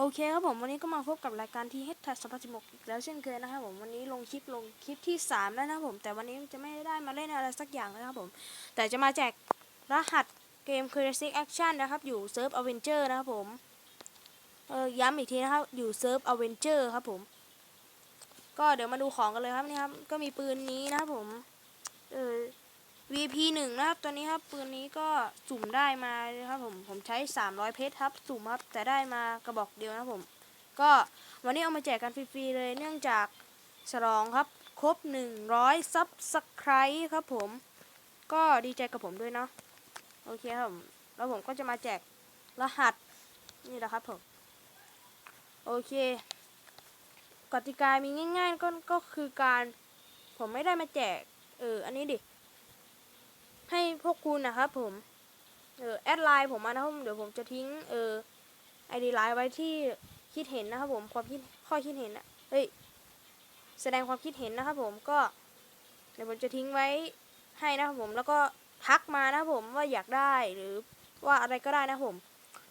โอเคครับผมวันนี้ก็มาพบกับรายการที่เฮดทัสพัสิบกอีกแล้วเช่นเคยนะครับผมวันนี้ลงคลิปลงคลิปที่สามแล้วนะครับผมแต่วันนี้จะไม่ได้มาเล่นอะไรสักอย่างนะครับผมแต่จะมาแจกรหัสเกม Crazy Action นะครับ อยู่เซิร์ฟอเวนเจอร์นะครับผมเออย้ำอีกทีนะครับ อยู่เซิร์ฟอเวนเจอร์ครับผม ก็เดี๋ยวมาดูของกันเลยครับนี่ครับ ก็มีปืนนี้นะครับผมเออ VP หนึ่งนะครับ ตัวนี้ครับปืนนี้ก็สุ่มได้มานะครับผมผมใช้ 300 เพชรครับสุ่มครับแต่ได้มากระบอกเดียวนะครับผม ก็วันนี้เอามาแจกกันฟรีๆเลยเนื่องจากฉลองครับ ครบ 100ซับสไครต์ครับผม ก็ดีใจกับผมด้วยเนาะโอเคครับผมแล้วผมก็จะมาแจกรหัสนี่แหละครับผม โอเคกติกามีง่าย ๆ ก็ก็คือการผมไม่ได้มาแจกเอออันนี้ดิ ให้พวกคุณนะครับผม เออแอดไลน์ผมมานะครับผมเดี๋ยวผมจะทิ้งเออไอดีไลน์ไว้ที่คิดเห็นนะครับผมความคิดข้อคิดเห็นอะเฮ้ยแสดงความคิดเห็นนะครับผมก็เดี๋ยวผมจะทิ้งไว้ให้นะครับผมแล้วก็ทักมานะครับผมว่าอยากได้หรือว่าอะไรก็ได้นะครับผม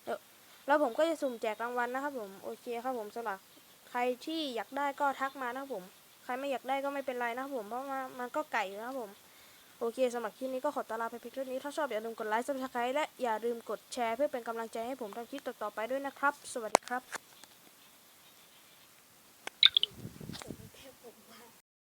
เดี๋ยวแล้วผมก็จะสุ่มแจกรางวัลนะครับผมโอเคครับผมสำหรับใครที่อยากได้ก็ทักมานะครับผม ใครไม่อยากได้ก็ไม่เป็นไรนะครับผมเพราะว่ามันก็ไก่อยู่นะครับผม โอเคสำหรับคลิปนี้ก็ขอตาลาไปเพียงเท่านี้ ถ้าชอบอย่าลืมกดไลค์ซับสไครต์และอย่าลืมกดแชร์เพื่อเป็นกำลังใจให้ผมทำคลิปต่อๆไปด้วยนะครับ สวัสดีครับ